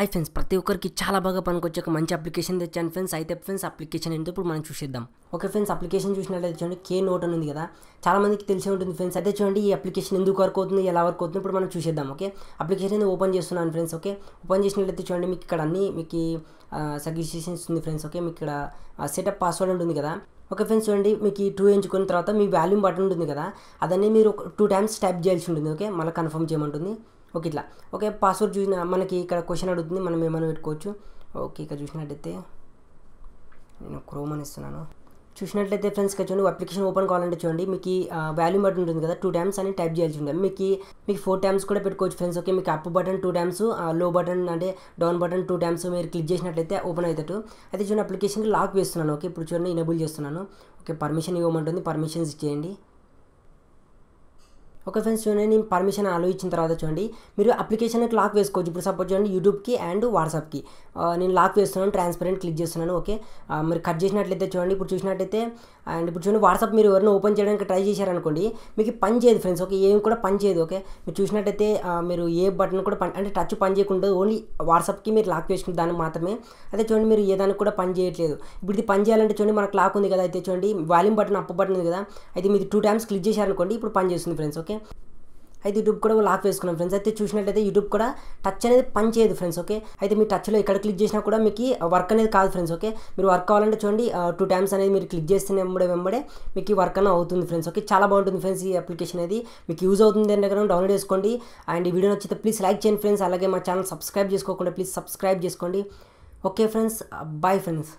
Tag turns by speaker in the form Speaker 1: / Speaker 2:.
Speaker 1: Hi friends ప్రతి ఒక్కరికి చాలా బాగా పనికొచ్చే ఒక మంచి అప్లికేషన్ తెచ్చాను ఫ్రెండ్స్. అయితే ఫ్రెండ్స్ అప్లికేషన్ ఏంటో ఇప్పుడు మనం చూసేద్దాం. ఓకే ఫ్రెండ్స్ అప్లికేషన్ చూసినట్లయితే చూడండి కే నోట్ అని ఉంది కదా. చాలా మందికి తెలిసే ఉంటుంది ఫ్రెండ్స్. అయితే చూడండి ఈ అప్లికేషన్ ఎందుకు వర్క్ అవుతుంది ఎలా వర్క్ అవుతుంది ఇప్పుడు మనం చూసేద్దాం ఓకే? అప్లికేషన్ ఓపెన్ చేస్తున్నాను ఫ్రెండ్స్ ఓకే? ఓపెన్ చేసినట్లయితే చూడండి మీకు ఇక్కడ అన్ని మీకు సజెషన్స్ ఉంది ఫ్రెండ్స్ ఓకే? మీకు ఇక్కడ సెటప్ పాస్వర్డ్ ఉంటుంది కదా. ఓకే ఫ్రెండ్స్ చూడండి మీకు ఈ టూ ఎంచుకున్న తర్వాత మీ వాల్యూమ్ బటన్ ఉంటుంది కదా. అదన్నీ మీరు టూ టైమ్స్ టైప్ చేయాల్సి ఉంటుంది ఓకే? మళ్ళీ కన్ఫర్మ్ చేయమంటుంది. ఓకే ఇట్లా. ఓకే పాస్వర్డ్ చూసిన మనకి ఇక్కడ క్వశ్చన్ అడుగుతుంది మనం ఏమైనా పెట్టుకోవచ్చు. ఓకే ఇక్కడ చూసినట్టయితే నేను క్రోమ్ అని ఇస్తున్నాను. చూసినట్లయితే ఫ్రెండ్స్ ఇక్కడ చూడండి అప్లికేషన్ ఓపెన్ కావాలంటే చూడండి మీకు వాల్యూమ్ బటన్ ఉంటుంది కదా టూ టైమ్స్ అని టైప్ చేయాల్సి ఉంటుంది. మీకు మీకు ఫోర్ టైమ్స్ కూడా పెట్టుకోవచ్చు ఫ్రెండ్స్ ఓకే మీకు అప్ బటన్ టూ టైమ్స్లో బటన్ అంటే డౌన్ బటన్ టూ టైమ్స్ మీరు క్లిక్ చేసినట్లయితే ఓపెన్ అవుతాడు అయితే చూడండి అప్లికేషన్కి లాక్ వేస్తున్నాను ఓకే ఇప్పుడు చూడండి ఎనేబుల్ చేస్తున్నాను. ఓకే పర్మిషన్ ఇవ్వమంటుంది పర్మిషన్స్ ఇచ్చేయండి. ఓకే ఫ్రెండ్స్ చూడండి నేను పర్మిషన్ అలో ఇచ్చిన తర్వాత చూడండి. మీరు అప్లికేషన్కి లాక్ వేసుకోవచ్చు. ఇప్పుడు సపోజ్ చూడండి యూట్యూబ్కి అండ్ వాట్సాప్కి నేను లాక్ వేస్తున్నాను ట్రాన్స్పరెంట్ క్లిక్ చేస్తున్నాను ఓకే మీరు కట్ చేసినట్లయితే చూడండి ఇప్పుడు చూసినట్టయితే అండ్ ఇప్పుడు చూడండి వాట్సాప్ మీరు ఎవరైనా ఓపెన్ చేయడానికి ట్రై చేశారనుకోండి మీకు పని చేయదు ఫ్రెండ్స్ ఓకే ఏం కూడా పని చేయదు ఓకే మీరు చూసినట్టయితే మీరు ఏ బటన్ కూడా పని అంటే టచ్ పని చేయకుండా ఓన్లీ వాట్సాప్కి మీరు లాక్ వేసుకున్న దానికి మాత్రమే. అయితే చూడండి మీరు ఏ దానికి కూడా పని చేయట్లేదు. ఇప్పుడు ఇది పని చేయాలంటే చూడండి మనకు లాక్ ఉంది కదా అయితే చూడండి వాల్యూమ్ బటన్ అప్ బటన్ ఉంది కదా అయితే మీరు టూ టైమ్స్ క్లిక్ చేశారనుకోండి ఇప్పుడు పని చేస్తుంది ఫ్రెండ్స్ ఓకే ఓకే? అయితే యూట్యూబ్ కూడా లాక్ వేసుకున్నాం ఫ్రెండ్స్. అయితే చూసినట్లయితే యూట్యూబ్ కూడా టచ్ అనేది పని చేయదు ఫ్రెండ్స్ ఓకే? అయితే మీ టచ్లో ఎక్కడ క్లిక్ చేసినా కూడా మీకు వర్క్ అనేది కాదు ఫ్రెండ్స్ ఓకే? మీరు వర్క్ కావాలంటే చూడండి టూ టైమ్స్ అనేది మీరు క్లిక్ చేస్తే వెంబడే వెంబడే మీకు వర్క్ అనేది అవుతుంది ఫ్రెండ్స్ ఓకే? చాలా బాగుంటుంది ఫ్రెండ్స్ ఈ అప్లికేషన్ అనేది. మీకు యూజ్ అవుతుంది అంటే కనుక డౌన్లోడ్ చేసుకోండి. అండ్ ఈ వీడియో నచ్చితే ప్లీజ్ లైక్ చేయండి ఫ్రెండ్స్. అలాగే మా ఛానల్ సబ్స్క్రైబ్ చేసుకోకుండా ప్లీజ్ సబ్స్క్రైబ్ చేసుకోండి. Okay friends bye friends.